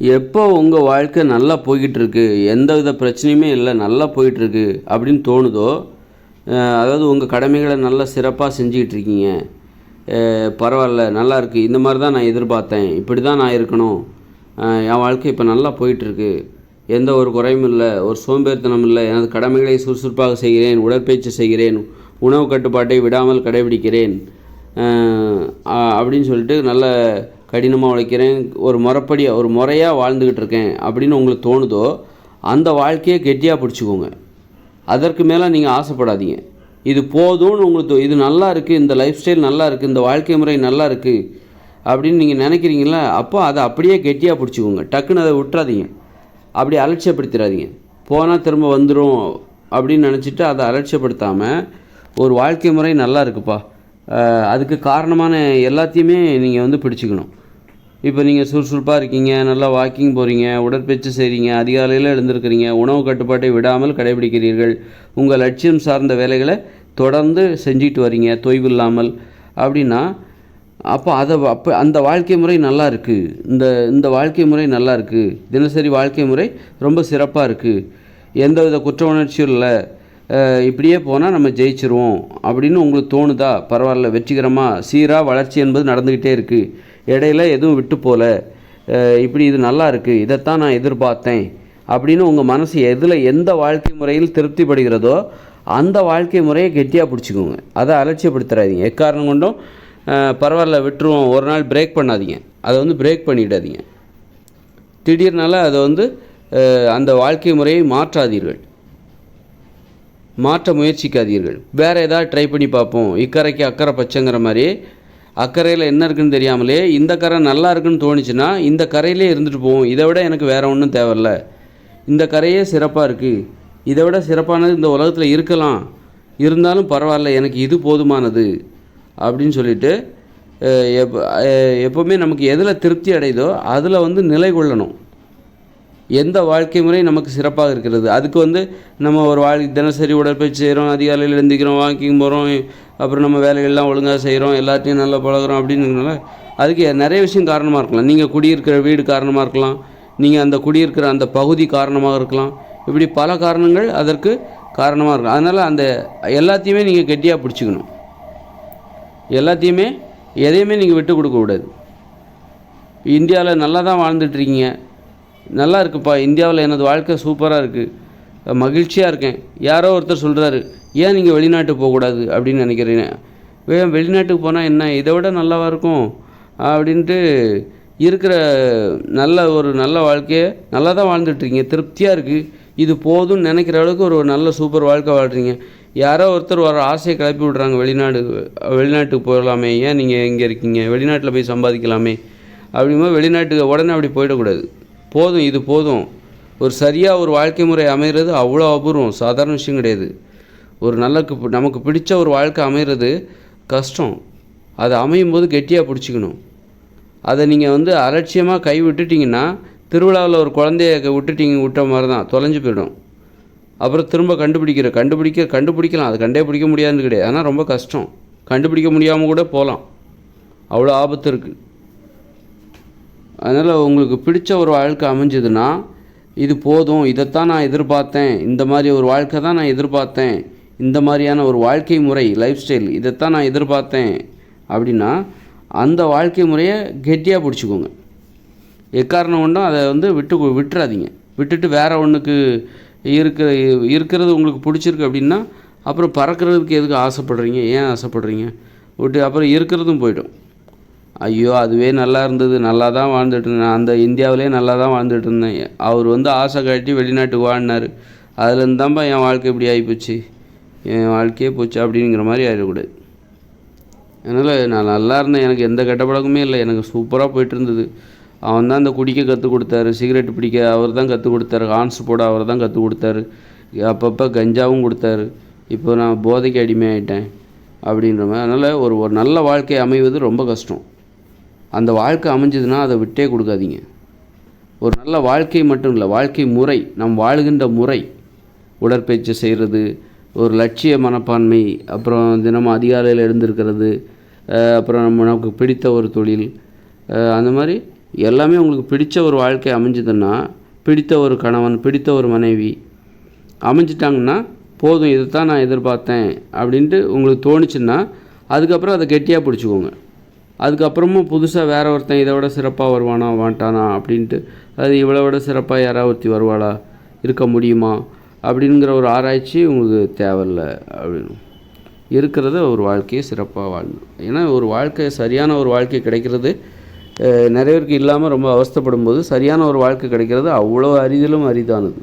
எப்போ உங்கள் வாழ்க்கை நல்லா போய்கிட்டுருக்கு எந்த வித பிரச்சனையுமே இல்லை நல்லா போயிட்டுருக்கு அப்படின்னு தோணுதோ அதாவது உங்கள் கடமைகளை நல்லா சிறப்பாக செஞ்சுக்கிட்டு இருக்கீங்க பரவாயில்ல நல்லாயிருக்கு இந்த மாதிரி தான் நான் எதிர்பார்த்தேன். இப்படி தான் நான் இருக்கணும். என் வாழ்க்கை இப்போ நல்லா போயிட்டுருக்கு எந்த ஒரு குறையும் இல்லை ஒரு சோம்பேறித்தனம் இல்லை. எனது கடமைகளை சுறுசுறுப்பாக செய்கிறேன் உடற்பயிற்சி செய்கிறேன் உணவு கட்டுப்பாட்டை விடாமல் கடைபிடிக்கிறேன். அப்படின்னு சொல்லிட்டு நல்ல கடினமாக உழைக்கிறேன் ஒரு முறைப்படியாக ஒரு முறையாக வாழ்ந்துக்கிட்டு இருக்கேன் அப்படின்னு உங்களுக்கு தோணுதோ அந்த வாழ்க்கையை கெட்டியாக பிடிச்சிக்கோங்க. அதற்கு மேலே நீங்கள் ஆசைப்படாதீங்க. இது போதும்னு உங்களுக்கு தோ- இது நல்லா இருக்குது இந்த லைஃப் ஸ்டைல் நல்லா இருக்குது இந்த வாழ்க்கை முறை நல்லா இருக்குது அப்படின்னு நீங்கள் நினைக்கிறீங்களா அப்போ அதை அப்படியே கெட்டியாக பிடிச்சிக்கோங்க. டக்குன்னு அதை விட்டுறாதீங்க. அப்படி அலட்சியப்படுத்திடாதீங்க போனால் திரும்ப வந்துடும் அப்படின்னு நினச்சிட்டு அதை அலட்சியப்படுத்தாமல் ஒரு வாழ்க்கை முறை நல்லா இருக்குப்பா. அதுக்கு காரணமான எல்லாத்தையுமே நீங்கள் வந்து பிடிச்சிக்கணும். இப்போ நீங்கள் சுறுசுறுப்பாக இருக்கீங்க நல்லா வாக்கிங் போகிறீங்க உடற்பயிற்சி செய்கிறீங்க அதிகாலையில் எழுந்திருக்கிறீங்க உணவு கட்டுப்பாட்டை விடாமல் கடைபிடிக்கிறீர்கள். உங்கள் லட்சியம் சார்ந்த வேலைகளை தொடர்ந்து செஞ்சுட்டு வரீங்க தொய்வு இல்லாமல். அப்படின்னா அப்போ அதை அப்போ அந்த வாழ்க்கை முறை நல்லா இருக்குது இந்த இந்த வாழ்க்கை முறை நல்லா இருக்குது தினசரி வாழ்க்கை முறை ரொம்ப சிறப்பாக இருக்குது எந்தவித குற்ற உணர்ச்சியும் இல்லை. இப்படியே போனால் நம்ம ஜெயிச்சிருவோம் அப்படின்னு உங்களுக்கு தோணுதா? பரவாயில்ல வெற்றிகரமாக சீராக வளர்ச்சி என்பது நடந்துக்கிட்டே இருக்குது இடையில எதுவும் விட்டு போல. இப்படி இது நல்லா இருக்குது இதைத்தான் நான் எதிர்பார்த்தேன் அப்படின்னு உங்கள் மனசு எதில் எந்த வாழ்க்கை முறையில் திருப்திப்படுகிறதோ அந்த வாழ்க்கை முறையை கெட்டியாக பிடிச்சிக்கோங்க. அதை அலட்சியப்படுத்துறாதீங்க எக்காரணம் கொண்டும் பரவாயில்ல விட்டுருவோம். ஒரு நாள் பிரேக் பண்ணாதீங்க. அதை வந்து பிரேக் பண்ணிடாதீங்க. திடீர்னால அதை வந்து அந்த வாழ்க்கை முறையை மாற்றாதீர்கள். மாற்ற முயற்சிக்காதீர்கள். வேறு ஏதாவது ட்ரை பண்ணி பார்ப்போம். இக்கரைக்கு அக்கறை பச்சைங்கிற மாதிரி அக்கறையில் என்ன இருக்குன்னு தெரியாமலே இந்த கரை நல்லா இருக்குன்னு தோணுச்சுன்னா இந்த கரையிலே இருந்துட்டு போவோம். இதை விட எனக்கு வேறு ஒன்றும் தேவையில்ல. இந்த கரையே சிறப்பாக இருக்குது இதை விட சிறப்பானது இந்த உலகத்தில் இருக்கலாம். இருந்தாலும் பரவாயில்ல எனக்கு இது போதுமானது அப்படின்னு சொல்லிட்டு எப் எப்போவுமே நமக்கு எதில் திருப்தி அடையுதோ அதில் வந்து நிலை கொள்ளணும். எந்த வாழ்க்கை முறை நமக்கு சிறப்பாக இருக்கிறது? அதுக்கு வந்து நம்ம ஒரு வாழ் தினசரி உடற்பயிற்சி செய்கிறோம் அதிகாலையில் எழுந்திக்கிறோம் வாக்கிங் போகிறோம் அப்புறம் நம்ம வேலைகள்லாம் ஒழுங்காக செய்கிறோம் எல்லாத்தையும் நல்லா பழகுறோம் அப்படின்றதுனால அதுக்கு நிறைய விஷயம் காரணமாக இருக்கலாம். நீங்கள் குடியிருக்கிற வீடு காரணமாக இருக்கலாம். நீங்கள் அந்த குடியிருக்கிற அந்த பகுதி காரணமாக இருக்கலாம். இப்படி பல காரணங்கள் அதற்கு காரணமாக இருக்கும் அதனால் அந்த எல்லாத்தையுமே நீங்கள் கெட்டியாக பிடிச்சிக்கணும். எல்லாத்தையுமே எதையுமே நீங்கள் விட்டு கொடுக்கக்கூடாது இந்தியாவில் நல்லா தான் வாழ்ந்துட்டுருக்கீங்க நல்லா இருக்குப்பா. இந்தியாவில் எனது வாழ்க்கை சூப்பராக இருக்குது மகிழ்ச்சியாக இருக்கேன். யாரோ ஒருத்தர் சொல்கிறாரு ஏன் நீங்கள் வெளிநாட்டுக்கு போகக்கூடாது? அப்படின்னு நினைக்கிறீங்க ஏன் வெளிநாட்டுக்கு போனால் என்ன? இதை விட நல்லாவாக இருக்கும்? அப்படின்ட்டு இருக்கிற நல்ல ஒரு நல்ல வாழ்க்கையை நல்லா தான் வாழ்ந்துட்டுருக்கீங்க. திருப்தியாக இருக்குது இது போதும்னு நினைக்கிற அளவுக்கு ஒரு நல்ல சூப்பர் வாழ்க்கை வாழ்கிறீங்க யாரோ ஒருத்தர் வர ஆசையை கிளப்பி விட்றாங்க. வெளிநாடு வெளிநாட்டுக்கு போகலாமே. ஏன் நீங்கள் இங்கே இருக்கீங்க? வெளிநாட்டில் போய் சம்பாதிக்கலாமே. அப்படிங்கும்போது வெளிநாட்டுக்கு உடனே அப்படி போயிடக்கூடாது. போதும் இது போதும். ஒரு சரியாக ஒரு வாழ்க்கை முறை அமைகிறது அவ்வளோ அபூர்வம். சாதாரண விஷயம் கிடையாது. ஒரு நல்ல கு- நமக்கு பிடிச்ச ஒரு வாழ்க்கை அமைகிறது கஷ்டம். அது அமையும் போது கெட்டியாக பிடிச்சிக்கணும். அதை நீங்கள் வந்து அலட்சியமாக கை விட்டுட்டிங்கன்னா திருவிழாவில் ஒரு குழந்தைய விட்டுட்டிங்க விட்ட மாதிரி தான் தொலைஞ்சு போயிடும். அப்புறம் திரும்ப கண்டுபிடிக்கிற கண்டுபிடிக்க கண்டுபிடிக்கலாம். அது கண்டே பிடிக்க முடியாதுன்னு கிடையாது. ஆனால் ரொம்ப கஷ்டம். கண்டுபிடிக்க முடியாமல் கூட போகலாம் அவ்வளோ ஆபத்து இருக்குது அதனால் உங்களுக்கு பிடிச்ச ஒரு வாழ்க்கை அமைஞ்சதுன்னா இது போதும் இதைத்தான் நான் எதிர்பார்த்தேன். இந்த மாதிரி ஒரு வாழ்க்கை தான் நான் எதிர்பார்த்தேன். இந்த மாதிரியான ஒரு வாழ்க்கை முறை லைஃப் ஸ்டைல் இதைத்தான் நான் எதிர்பார்த்தேன். அப்படின்னா அந்த வாழ்க்கை முறையை கெட்டியாக பிடிச்சிக்கோங்க. எக்காரணம் ஒன்றும் அதை வந்து விட்டு விட்டுறாதீங்க. விட்டுட்டு வேறு ஒன்றுக்கு இருக்கிற இருக்கிறது உங்களுக்கு பிடிச்சிருக்கு அப்படின்னா அப்புறம் பறக்கிறதுக்கு எதுக்கு ஆசைப்படுறீங்க? ஏன் ஆசைப்படுறீங்க? விட்டு அப்புறம் இருக்கிறதும் போயிடும். ஐயோ அதுவே நல்லா இருந்தது. நல்லா தான் வாழ்ந்துட்டுருந்தேன் அந்த இந்தியாவிலே நல்லா தான் வாழ்ந்துட்டுருந்தேன் அவர் வந்து ஆசை காட்டி வெளிநாட்டுக்கு வாழ்னார் அதுலேருந்து தான்ப்பா என் வாழ்க்கை இப்படி ஆகிப்போச்சு? என் வாழ்க்கையே போச்சு அப்படிங்கிற மாதிரி ஆகிடக்கூடாது அதனால் நான் நல்லா இருந்தேன். எனக்கு எந்த கெட்ட பழக்கமே இல்லை. எனக்கு சூப்பராக போயிட்டு இருந்தது அவன் தான் அந்த குடிக்க கற்றுக் கொடுத்தாரு. சிகரெட் பிடிக்க அவர் தான் கற்றுக் கொடுத்தாரு. ஹான்ஸ் போட அவர் தான் கற்றுக் கொடுத்தாரு. அப்பப்போ கஞ்சாவும் கொடுத்தாரு. இப்போ நான் போதைக்கு அடிமை ஆகிட்டேன் அப்படின்ற மாதிரி. அதனால் ஒரு ஒரு நல்ல வாழ்க்கை அமைவது ரொம்ப கஷ்டம். அந்த வாழ்க்கை அமைஞ்சதுன்னா அதை விட்டே கொடுக்காதீங்க. ஒரு நல்ல வாழ்க்கை மட்டும் இல்லை வாழ்க்கை முறை நம் வாழுகின்ற முறை. உடற்பயிற்சி செய்கிறது ஒரு லட்சிய மனப்பான்மை அப்புறம் தினமும் அதிகாலையில் எழுந்திருக்கிறது அப்புறம் நம்ம நமக்கு பிடித்த ஒரு தொழில் அந்த மாதிரி எல்லாமே உங்களுக்கு பிடித்த ஒரு வாழ்க்கை அமைஞ்சதுன்னா பிடித்த ஒரு கணவன் பிடித்த ஒரு மனைவி அமைஞ்சிட்டாங்கன்னா போதும் இதை தான் நான் எதிர்பார்த்தேன் அப்படின்ட்டு உங்களுக்கு தோணுச்சுன்னா அதுக்கப்புறம் அதை கெட்டியாக பிடிச்சிக்கோங்க. அதுக்கப்புறமும் புதுசாக வேற ஒருத்தன் இதை விட சிறப்பாக வருவானா வாண்டானா அப்படின்ட்டு அது இவ்வளோ விட சிறப்பாக யாராவது ஒருத்தி வருவாளா இருக்க முடியுமா அப்படிங்கிற ஒரு ஆராய்ச்சி உங்களுக்கு தேவையில்ல அப்படின்னு. இருக்கிறத ஒரு வாழ்க்கையை சிறப்பாக வாழணும். ஏன்னா ஒரு வாழ்க்கை சரியான ஒரு வாழ்க்கை கிடைக்கிறது நிறைய பேருக்கு இல்லாமல் ரொம்ப அவஸ்தப்படும் போது சரியான ஒரு வாழ்க்கை கிடைக்கிறது அவ்வளோ அரிதிலும் அரிதானது.